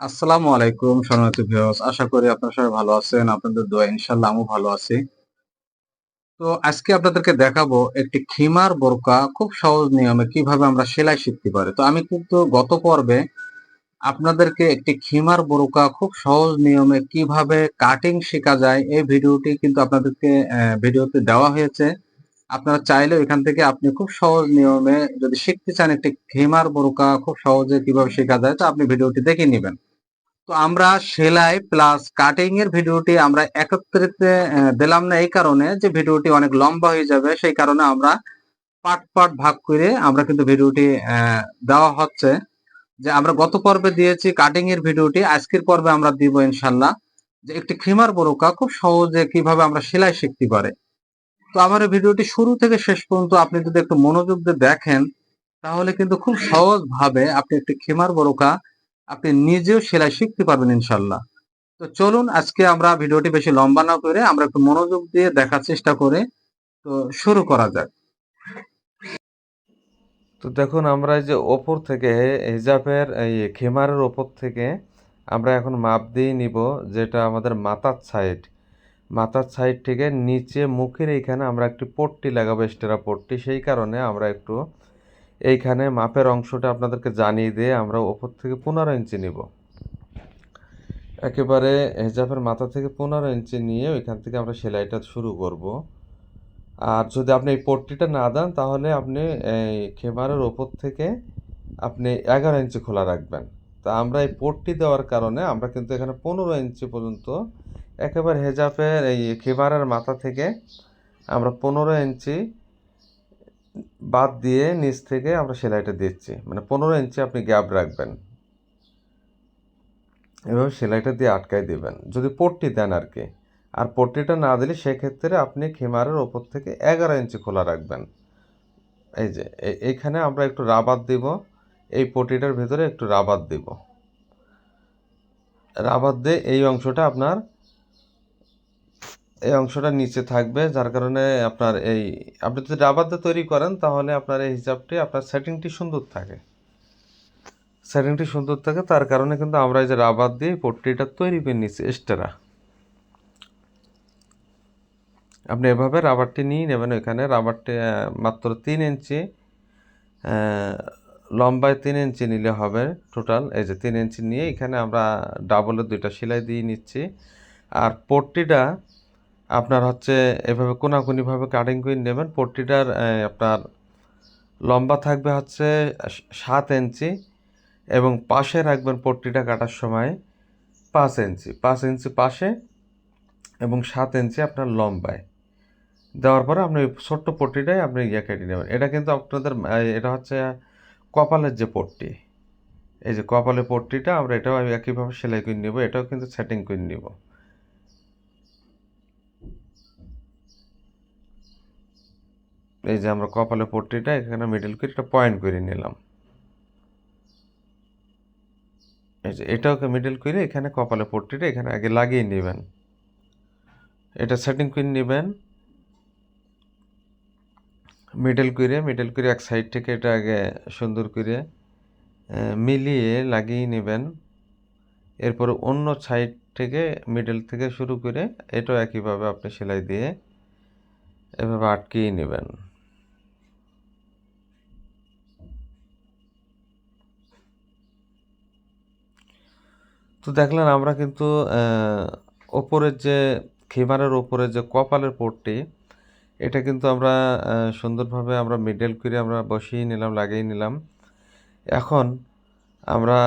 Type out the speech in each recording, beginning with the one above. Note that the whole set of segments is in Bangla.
আসসালামু আলাইকুম সম্মানিত ভিউয়ার্স, আশা করি আপনারা সবাই ভালো আছেন, আপনাদের দোয়া ইনশাআল্লাহ আমিও ভালো আছি। তো আজকে আপনাদেরকে দেখাবো একটি খিমার বোরকা খুব সহজ নিয়মে কীভাবে আমরা সেলাই শিখতে পারি। তো আমি কিন্তু গত পর্বে আপনাদেরকে একটি খিমার বোরকা খুব সহজ নিয়মে কীভাবে কাটিং শেখা যায় এই ভিডিওটি কিন্তু আপনাদেরকে ভিডিওতে দেওয়া হয়েছে। আপনারা চাইলে এখান থেকে আপনি খুব সহজ নিয়মে যদি শিখতে চান একটি খিমার বোরকা খুব সহজে কীভাবে শেখা যায়, তো আপনি ভিডিওটি দেখে নেবেন। তো আমরা সেলাই প্লাস কাটিং এর ভিডিওটি আমরা একত্রিত দিলাম না এই কারণে যে ভিডিওটি অনেক লম্বা হয়ে যাবে, সেই কারণে আমরা পার্ট পার্ট ভাগ করে আমরা কিন্তু ভিডিওটি দেওয়া হচ্ছে। যে আমরা গত পর্বে দিয়েছি কাটিং এর ভিডিওটি, আজকের পর্বে আমরা দিব ইনশাল্লাহ যে একটি খিমার বোরকা খুব সহজে কীভাবে আমরা সেলাই শিখতে পারে। তো আমার ভিডিওটি শুরু থেকে শেষ পর্যন্ত আপনি যদি একটু মনোযোগ দিয়ে দেখেন, তাহলে কিন্তু খুব সহজ ভাবে আপনি একটি খিমার বোরকা আপনি নিজেও সেলাই শিখতে পারবেন ইনশাল্লাহ। তো চলুন, আজকে আমরা ভিডিওটি বেশি লম্বা না করে আমরা একটু মনোযোগ দিয়ে দেখার চেষ্টা করে তো শুরু করা যাক। তো দেখুন, আমরা এই যে ওপর থেকে হিজাবের এই খেমারের ওপর থেকে আমরা এখন মাপ দিয়ে নিব, যেটা আমাদের মাথার সাইড মাথার সাইড থেকে নিচে মুখের এইখানে আমরা একটি পট্টি লাগাবো এক্সট্রা পট্টি। সেই কারণে আমরা একটু এইখানে মাপের অংশটা আপনাদেরকে জানিয়ে দিয়ে আমরা ওপর থেকে পনেরো ইঞ্চি নিব। একেবারে হেজাবের মাথা থেকে পনেরো ইঞ্চি নিয়ে ওইখান থেকে আমরা সেলাইটা শুরু করব। আর যদি আপনি এই পট্টিটা না দেন, তাহলে আপনি এই খেমারের ওপর থেকে আপনি এগারো ইঞ্চি খোলা রাখবেন। তা আমরা এই পট্টি দেওয়ার কারণে আমরা কিন্তু এখানে পনেরো ইঞ্চি পর্যন্ত একেবারে হেজাবের এই খেমারের মাথা থেকে আমরা পনেরো ইঞ্চি বাদ দিয়ে নিচ থেকে আমরা সেলাইটা দিচ্ছি। মানে পনেরো ইঞ্চি আপনি গ্যাপ রাখবেন। এভাবে সেলাইটা দিয়ে আটকাই দিবেন। যদি পট্টি দেন আর কি। আর পট্টিটা না দিলে সেক্ষেত্রে আপনি খেমারের ওপর থেকে এগারো ইঞ্চি খোলা রাখবেন। এই যে এইখানে আমরা একটু রাবার দিব। এই পট্টিটার ভিতরে একটু রাবার দিব। রাবার দিয়ে এই অংশটা আপনার এই অংশটা নিচে থাকবে, যার কারণে আপনার এই, আপনি যদি রাবার দিয়ে তৈরি করেন, তাহলে আপনার এই হিসাবটি, আপনার সেটিংটি সুন্দর থাকে। সেটিংটি সুন্দর থাকে, তার কারণে কিন্তু আমরা এই যে রাবার দিয়ে পট্টিটা তৈরি করে নিচ্ছি এক্সট্রা আপনি এভাবে রাবারটি নিয়ে নেবেন ওইখানে রাবারটি মাত্র তিন ইঞ্চি লম্বায় তিন ইঞ্চি নিলে হবে টোটাল এই যে তিন ইঞ্চি নিয়ে এখানে আমরা ডাবলের দুইটা সেলাই দিয়ে নিচ্ছি। আর পট্টিটা আপনার হচ্ছে এভাবে কোনাকুনিভাবে কাটিং করে নেবেন। পট্টিটার আপনার লম্বা থাকবে হচ্ছে সাত ইঞ্চি এবং পাশে রাখবেন পট্টিটা কাটার সময় পাঁচ ইঞ্চি। পাঁচ ইঞ্চি পাশে এবং সাত ইঞ্চি আপনার লম্বায়। দেওয়ার পরে আপনি ছোট্ট পট্টিটাই আপনি ইয়ে কেটে নেবেন। এটা কিন্তু আপনাদের এটা হচ্ছে কপালের যে পট্টি, এই যে কপালের পট্টিটা আমরা এটাও আমি একইভাবে সেলাই করে নিব, এটাও কিন্তু সেটিং করে নিব। এই যে আমরা কপালে পট্টিটা, এখানে মিডল করে একটা পয়েন্ট করে নিলাম। এই যে এটাকে মিডল করে এখানে কপালে পট্টিটা এখানে আগে লাগিয়ে নেবেন। এটা সেটিং করে নেবেন। মিডল করে মিডল করে এক সাইড থেকে এটা আগে সুন্দর করে মিলিয়ে লাগিয়ে নেবেন। এরপর অন্য সাইড থেকে মিডল থেকে শুরু করে এটাও একইভাবে আপনি সেলাই দিয়ে এভাবে আটকিয়ে নেবেন। তো দেখলেন আমরা কিন্তু ওপরের যে খিমারের ওপরে যে কপালের পট্টি, এটা কিন্তু আমরা সুন্দরভাবে আমরা মিডেল করে আমরা বসিয়ে নিলাম, লাগিয়ে নিলাম। এখন আমরা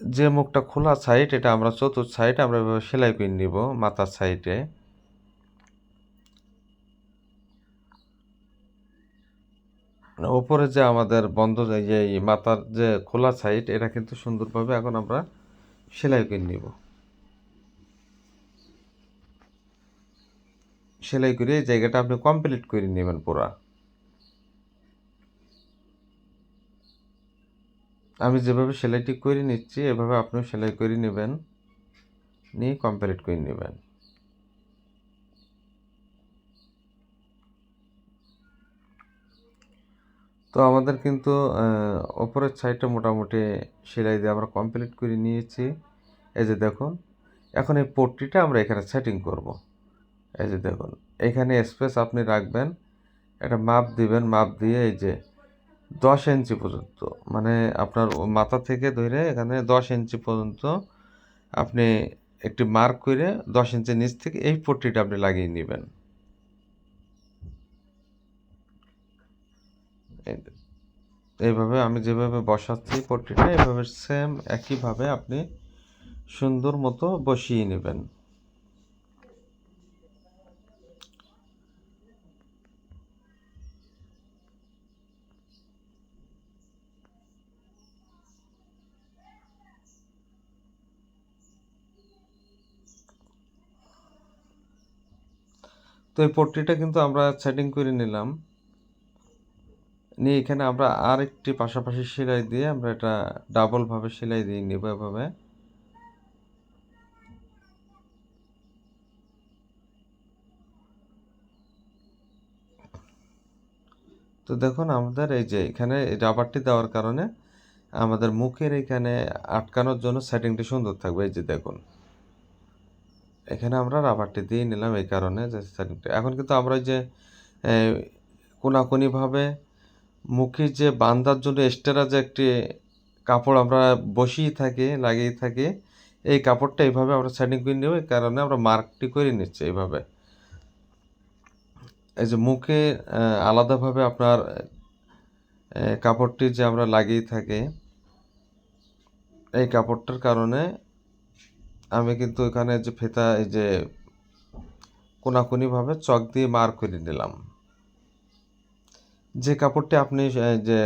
যে মুখটা খোলা সাইড এটা আমরা চতুর্থ সাইড আমরা সেলাই করে নিব, মাথার সাইডে ওপরে যে আমাদের বন্ধ যে যে মাথার যে খোলা সাইড এটা কিন্তু সুন্দরভাবে এখন আমরা সেলাই করে নিব। সেলাই করে এই জায়গাটা আপনি কমপ্লিট করে নেবেন পুরা। আমি যেভাবে সেলাইটি করে নিচ্ছি, এভাবে আপনিও সেলাই করে নেবেন, নিয়ে কমপ্লিট করে নেবেন। তো আমাদের কিন্তু ওপরের সাইডটা মোটামুটি সেলাই দিয়ে আমরা কমপ্লিট করে নিয়েছি। এই যে দেখুন, এখন এই পট্টিটা আমরা এখানে সেটিং করব। এই যে দেখুন, এখানে স্পেস আপনি রাখবেন, একটা মাপ দিবেন, মাপ দিয়ে এই যে দশ ইঞ্চি পর্যন্ত মানে আপনার মাথা থেকে ধরে এখানে দশ ইঞ্চি পর্যন্ত আপনি একটি মার্ক করে দশ ইঞ্চি নিচ থেকে এই পট্টিটা আপনি লাগিয়ে নেবেন। এইভাবে আমি যেভাবে বসাচ্ছি পট্টিটা, এইভাবে সেম একইভাবে আপনি সুন্দর মতো বসিয়ে নেবেন। তো এই পট্টিটা কিন্তু আমরা সেটিং করে নিলাম। নিয়ে এখানে আমরা আর একটি পাশাপাশি সেলাই দিয়ে আমরা এটা ডাবল ভাবে সেলাই দিয়ে নিব এভাবে। তো দেখুন, আমাদের এই যে এখানে রাবারটি দেওয়ার কারণে আমাদের মুখের এখানে আটকানোর জন্য সেটিংটি সুন্দর থাকবে। এই যে দেখুন, এখানে আমরা রাবারটি দিয়ে নিলাম এই কারণে যে সেটিংটা এখন কিন্তু আমরা যে কোনাকুনিভাবে মুখে যে বান্ধার জন্য এক্সট্রা যে একটি কাপড় আমরা বসিয়ে থাকি, লাগিয়ে থাকি, এই কাপড়টা এইভাবে আমরা সেটিং করে নেব কারণে আমরা মার্কটি করে নিচ্ছি এইভাবে। এই যে মুখে আলাদাভাবে আপনার কাপড়টি যে আমরা লাগিয়ে থাকি, এই কাপড়টার কারণে আমি কিন্তু এখানে যে ফেতা, এই যে কোনাকুনিভাবে চক দিয়ে মার করে নিলাম। যে কাপড়টি আপনি যে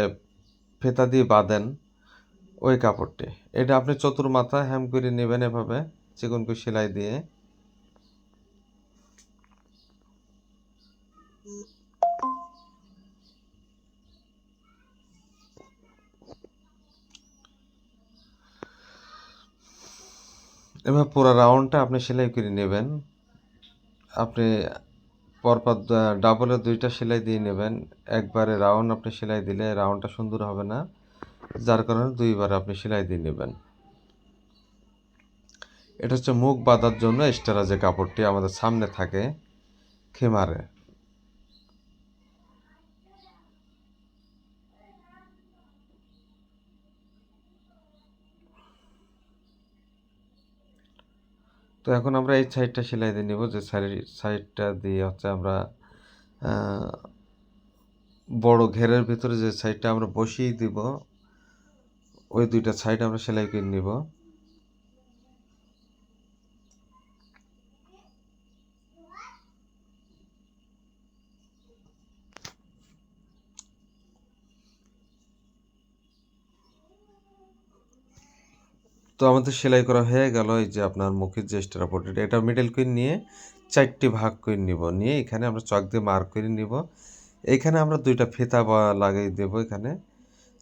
ফেতা দিয়ে বাঁধেন, ওই কাপড়টি। এটা আপনি চতুর মাথা হ্যাম করে নেবেন এভাবে, চিকন করে সেলাই দিয়ে। এবার পুরো রাউন্ডটা আপনি সেলাই করে নেবেন। আপনি পরপর ডাবলে দুইটা সেলাই দিয়ে নেবেন। একবারে রাউন্ড আপনি সেলাই দিলে রাউন্ডটা সুন্দর হবে না। যার কারণে দুইবার আপনি সেলাই দিয়ে নেবেন। এটা হচ্ছে মুখ বাঁধার জন্য এক্সট্রা যে কাপড়টি আমাদের সামনে থাকে, খেমারে। তো এখন আমরা এই সাইডটা সেলাই দিয়ে নিব, যে সাইড সাইডটা দিয়ে হচ্ছে আমরা বড় ঘেরের ভিতরে যে সাইডটা আমরা বসিয়ে দিব, ওই দুইটা সাইড আমরা সেলাই করে নিব। তো আমাদের সেলাই করা হয়ে গেল, এই যে আপনার মুখের যে স্ট্রা পটিটা এটা মিডল করে নিয়ে চারটি ভাগ করে নিব। নিয়ে এখানে আমরা চক দিয়ে মার্ক করে নিব। এইখানে আমরা দুইটা ফিতা লাগিয়ে দেব এখানে।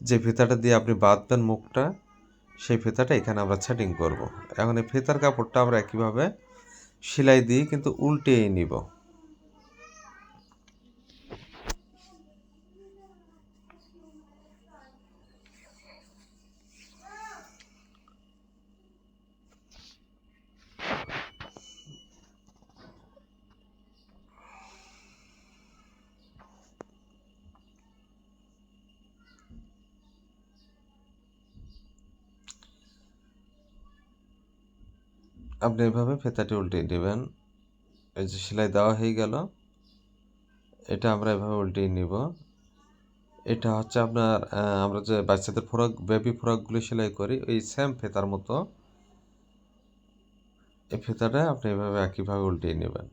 যে ফিতাটা দিয়ে আপনি বাঁধবেন মুখটা, সেই ফিতাটা এখানে আমরা সেটিং করব। এখন এই ফিতার কাপড়টা আমরা একইভাবে সেলাই দিয়ে কিন্তু উল্টেই নিব। আপনি এভাবে ফিতাটি উল্টিয়ে নেবেন। এই যে সেলাই দেওয়া হয়ে গেল। এটা আমরা এভাবে উল্টিয়ে নিব। এটা হচ্ছে আপনার আমরা যে বাচ্চাদের ফ্রক বেবি ফ্রকগুলো সেলাই করি, ওই সেম ফেতার মতো। এই ফেতাটা আপনি এভাবে একইভাবে উল্টিয়ে নেবেন।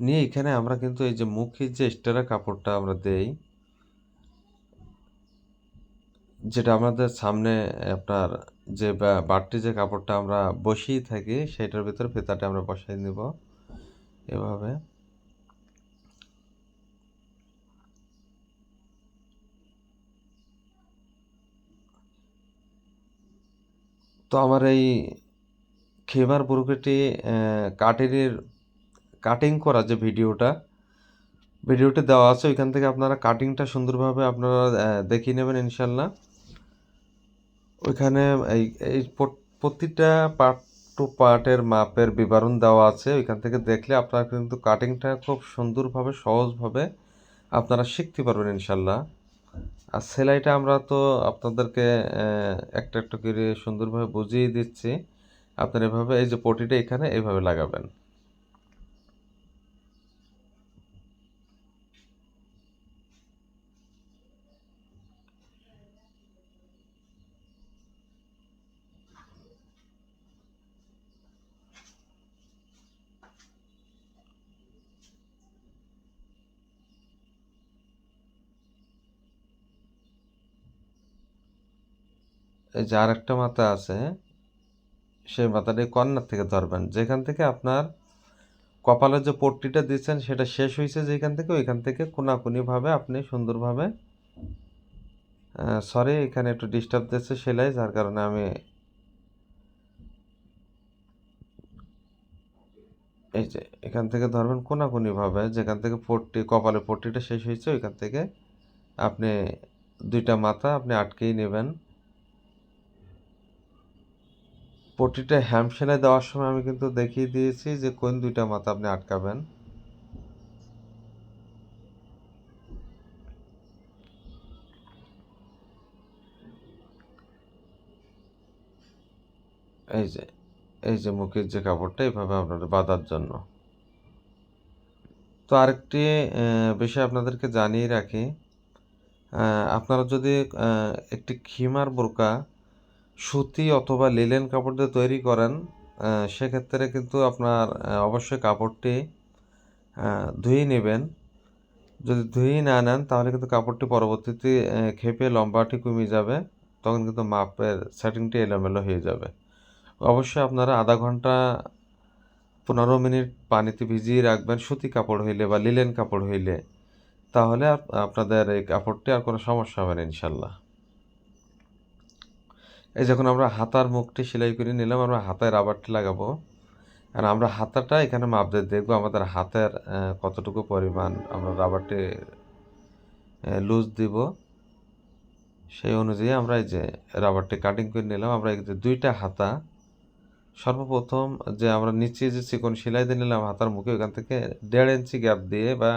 নিয়ে এখানে আমরা কিন্তু এই যে মুখে যে এক্সট্রা কাপড়টা আমরা দেই যেটা আমাদের সামনে আপনার যে বাড়তি যে কাপড়টা আমরা বসিয়ে থাকি সেটার ভিতরে ফিতাটা আমরা বসাই নিব। এভাবে। তো আমার এই খেবার বুরুকেটি কাটিংয়ের কাটিং করা যে ভিডিওটা, ভিডিওটি দেওয়া আছে, ওইখান থেকে আপনারা কাটিংটা সুন্দরভাবে আপনারা দেখিয়ে নেবেন ইনশাল্লাহ। ওইখানে এই এই প্রতিটা পার্ট টু পার্টের মাপের বিবরণ দেওয়া আছে। ওইখান থেকে দেখলে আপনারা কিন্তু কাটিংটা খুব সুন্দরভাবে, সহজভাবে আপনারা শিখতে পারবেন ইনশাল্লাহ আর সেলাইটা আমরা তো আপনাদেরকে একটা একটা করে সুন্দরভাবে বুঝিয়ে দিচ্ছি। আপনারা এভাবে, এই যে পটিটা এখানে এভাবে লাগাবেন। এই যে আরেকটা মাথা আছে, সেই মাথাটা কর্নার থেকে ধরবেন। যেখান থেকে আপনার কপালের যে পট্টিটা দিচ্ছেন, সেটা শেষ হয়েছে যেখান থেকে, ওইখান থেকে কোনাকুনিভাবে আপনি সুন্দরভাবে সরি এখানে একটু ডিস্টার্ব দিচ্ছে সেলাই, যার কারণে আমি এই যে এখান থেকে ধরবেন কোনাকুনিভাবে, যেখান থেকে পট্টি কপালের পট্টিটা শেষ হয়েছে, ওইখান থেকে আপনি দুইটা মাথা আপনি আটকেই নেবেন। পট্টিটা হ্যাম সেলাই দেওয়ার সময় আমি কিন্তু দেখিয়ে দিয়েছি যে কোন দুইটা মাথা আপনি আটকাবেন। এই যে এই যে মুখের যে কাপড়টা এইভাবে আপনাদের বাঁধার জন্য। তো আরেকটি বিষয় আপনাদেরকে জানিয়ে রাখি। আপনারা যদি একটি খিমার বোরকা সুতি অথবা লিলেন কাপড় দিয়ে তৈরি করেন সেক্ষেত্রে কিন্তু আপনার অবশ্যই কাপড়টি ধুয়ে নেবেন। যদি ধুয়ে না নেন, তাহলে কিন্তু কাপড়টি পরবর্তীতে খেপে লম্বাটি কমে যাবে, তখন কিন্তু মাপের সেটিংটি এলোমেলো হয়ে যাবে। অবশ্যই আপনারা আধা ঘণ্টা, পনেরো মিনিট পানিতে ভিজিয়ে রাখবেন সুতি কাপড় হইলে বা লিলেন কাপড় হইলে। তাহলে আপনাদের এই কাপড়টি আর কোনো সমস্যা হবে না, ইনশাল্লাহ। এই যখন আমরা হাতার মুখটি সেলাই করে নিলাম, আমরা হাতায় রাবারটি লাগাবো। আর আমরা হাতাটা এখানে মাপ দিয়ে দেখব আমাদের হাতের কতটুকু পরিমাণ আমরা রাবারটি লুজ দিব। সেই অনুযায়ী আমরা এই যে রাবারটি কাটিং করে নিলাম, আমরা এই যে দুইটা হাতা, সর্বপ্রথম যে আমরা নিচে যে চিকন সেলাই দিয়ে নিলাম হাতার মুখে, ওখান থেকে দেড় ইঞ্চি গ্যাপ দিয়ে বা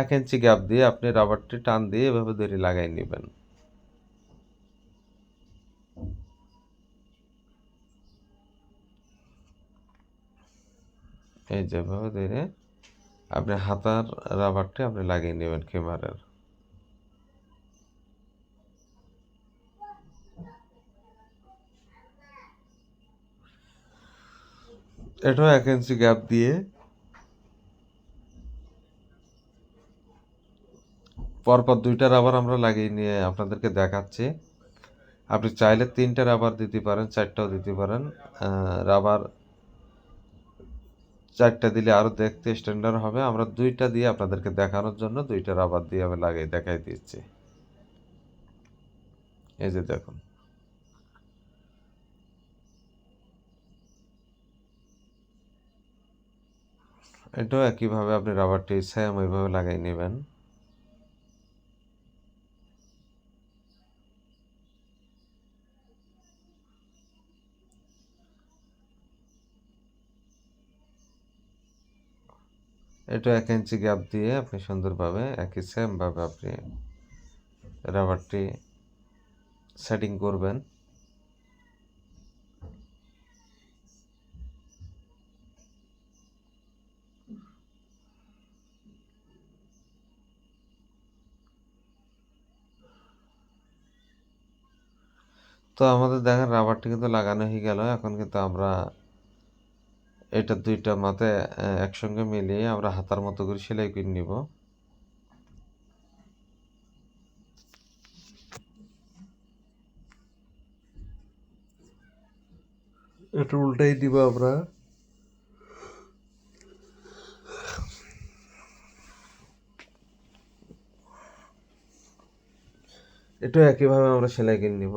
এক ইঞ্চি গ্যাপ দিয়ে আপনি রাবারটি টান দিয়ে এভাবে দড়ি লাগাই নেবেন। এই যেভাবে ধরে আপনি হাতার রাবারটি আপনি লাগিয়ে নেবেন কেমারের এটাও এক ইঞ্চি গ্যাপ দিয়ে পরপর দুইটা রাবার আমরা লাগিয়ে নিয়ে আপনাদেরকে দেখাচ্ছি। আপনি চাইলে তিনটা রাবার দিতে পারেন, চারটাও দিতে পারেন রাবার চারটা দিলে আরও দেখতে স্ট্যান্ডার্ড হবে। আমরা দুইটা দিয়ে আপনাদেরকে দেখানোর জন্য দুইটা রাবার দিয়ে আমি লাগাই দেখাই দিচ্ছি। এই যে দেখুন। এটাও একইভাবে আপনি রাবারটি সেম ওইভাবে লাগাই নেবেন। এটা এক ইঞ্চি গ্যাপ দিয়ে আপনি সুন্দরভাবে, একই সেম ভাবে আপনি রাবারটি সেটিং করবেন। তো আমাদের দেখেন রাবারটি কিন্তু লাগানো হয়ে গেল, এখন কিন্তু আমরা এটা দুইটা মাথায় একসঙ্গে মিলিয়ে আমরা হাতার মতো করে সেলাই করে নিব। এটা উল্টাই দিব আমরা। এটা একইভাবে আমরা সেলাই করে নিব।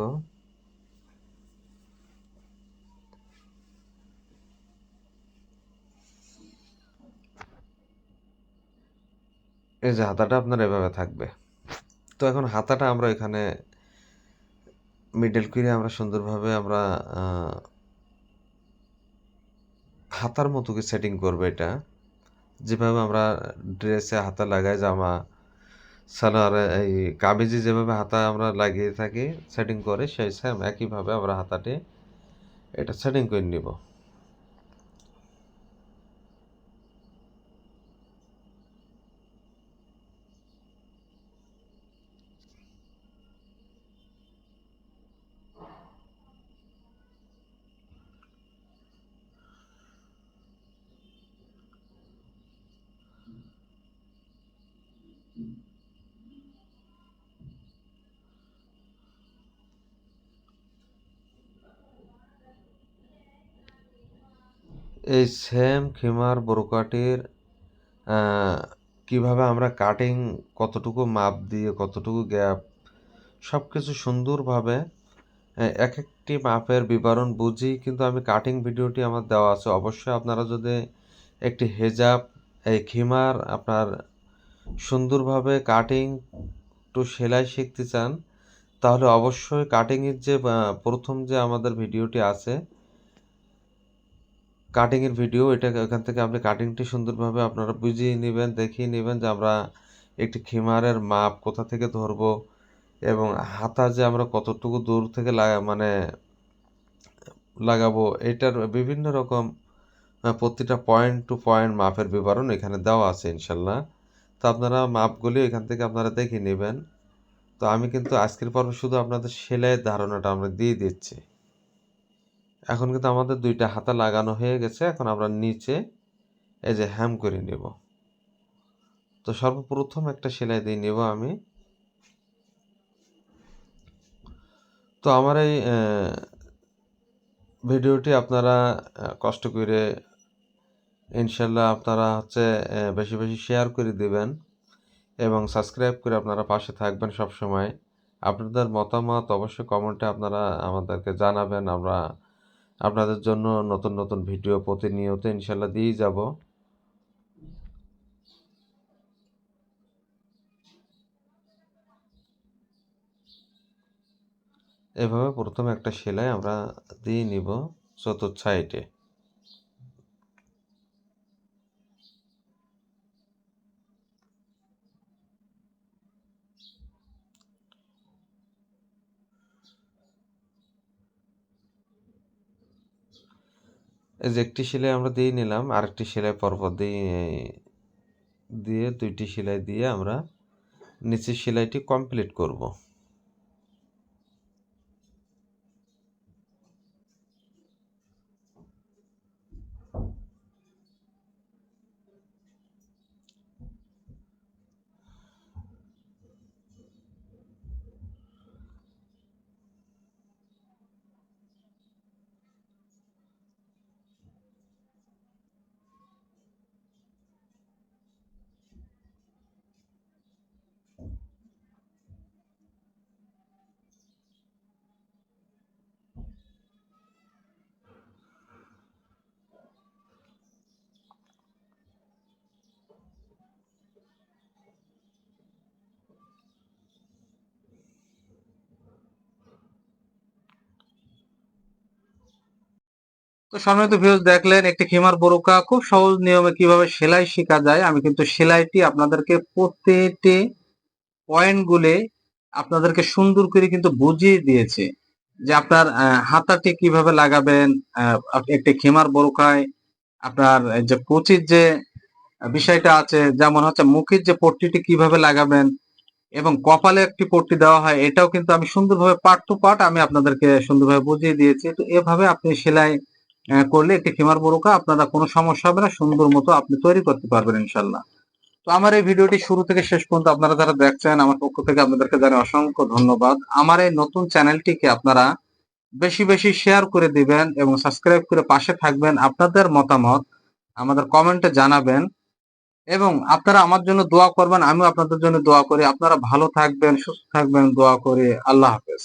এই যে হাতাটা আপনার এভাবে থাকবে। তো এখন হাতাটা আমরা এখানে মিডল করে আমরা সুন্দরভাবে আমরা হাতার মতো কি সেটিং করব এটা। যেভাবে আমরা ড্রেসে হাতা লাগাই, জামা, সালোয়ারে, এই কামিজে যেভাবে হাতা আমরা লাগিয়ে থাকি সেটিং করে সেই সেম একইভাবে আমরা হাতাটি এটা সেটিং করে নিব। এই সেম খিমার বোরকাটির কীভাবে আমরা কাটিং কতটুকু মাপ দিয়ে, কতটুকু গ্যাপ সব কিছু সুন্দরভাবে এক একটি মাপের বিবরণ বুঝি, কিন্তু আমি কাটিং ভিডিওটি আমার দেওয়া আছে। অবশ্যই আপনারা যদি একটি হেজাব এই খিমার আপনার সুন্দরভাবে কাটিং টু সেলাই শিখতে চান, তাহলে অবশ্যই কাটিংয়ের যে প্রথম যে আমাদের ভিডিওটি আছে কাটিংয়ের ভিডিও এটা এখান থেকে আপনি কাটিংটি সুন্দরভাবে আপনারা বুঝিয়ে নেবেন, দেখিয়ে নেবেন যে আমরা একটি খিমারের মাপ কোথা থেকে ধরবো এবং হাতা যে আমরা কতটুকু দূর থেকে লাগা মানে লাগাবো, এটার বিভিন্ন রকম প্রতিটা পয়েন্ট টু পয়েন্ট মাপের বিবরণ এখানে দেওয়া আছে ইনশাল্লাহ। তো আপনারা মাপগুলি এখান থেকে আপনারা দেখে নেবেন। তো আমি কিন্তু আজকের পর্বে শুধু আপনাদের সেলাইয়ের ধারণাটা আমরা দিয়ে দিচ্ছি। এখন কিন্তু আমাদের দুইটা হাতা লাগানো হয়ে গেছে। এখন আমরা নিচে এই যে হ্যাম করে নেব। তো সর্বপ্রথম একটা সেলাই দিয়ে নেব আমি। তো আমার এই ভিডিওটি আপনারা কষ্ট করে ইনশাল্লাহ আপনারা হচ্ছে বেশি বেশি শেয়ার করে দিবেন এবং সাবস্ক্রাইব করে আপনারা পাশে থাকবেন সব সময় আপনাদের মতামত অবশ্যই কমেন্টে আপনারা আমাদেরকে জানাবেন। আমরা আপনাদের জন্য নতুন নতুন ভিডিও প্রতিনিয়ত ইনশাল্লাহ দিয়েই যাব। এভাবে প্রথমে একটা সেলাই আমরা দিয়ে নিব চতুর্থ সাইডে। এই যে একটি সেলাই আমরা দিয়ে নিলাম, আরেকটি সেলাই পরপর দিয়ে দিয়ে দুইটি সেলাই দিয়ে আমরা নিচের সেলাইটি কমপ্লিট করব। তো সম্মানিত ভিউজ দেখলেন, একটি খিমার বোরকা, খুব সহজ নিয়মে কীভাবে সেলাই শেখা যায়, আমি কিন্তু সেলাইটি আপনাদেরকে প্রত্যেকটি পয়েন্ট গুলে আপনাদেরকে সুন্দর করে কিন্তু বুঝিয়ে দিয়েছে যে আপনার হাতাটি কীভাবে লাগাবেন একটি খিমার বোরকায় আপনার যে কুচির যে বিষয়টা আছে, যেমন হচ্ছে মুখের যে পট্টিটি কীভাবে লাগাবেন এবং কপালে একটি পট্টি দেওয়া হয়, এটাও কিন্তু আমি সুন্দরভাবে পার্ট টু পার্ট আমি আপনাদেরকে সুন্দরভাবে বুঝিয়ে দিয়েছি। তো এভাবে আপনি সেলাই করলে একটি খিমার বোরকা আপনারা কোনো সমস্যা হবে না, সুন্দর মতো আপনি তৈরি করতে পারবেন ইনশাল্লাহ তো আমার এই ভিডিওটি শুরু থেকে শেষ পর্যন্ত আপনারা যারা দেখছেন, আমার পক্ষ থেকে আপনাদেরকে জানাই অসংখ্য ধন্যবাদ। আমার এই নতুন চ্যানেলটিকে আপনারা বেশি বেশি শেয়ার করে দিবেন এবং সাবস্ক্রাইব করে পাশে থাকবেন। আপনাদের মতামত আমাদের কমেন্টে জানাবেন এবং আপনারা আমার জন্য দোয়া করবেন, আমিও আপনাদের জন্য দোয়া করি। আপনারা ভালো থাকবেন, সুস্থ থাকবেন, দোয়া করি। আল্লাহ হাফেজ।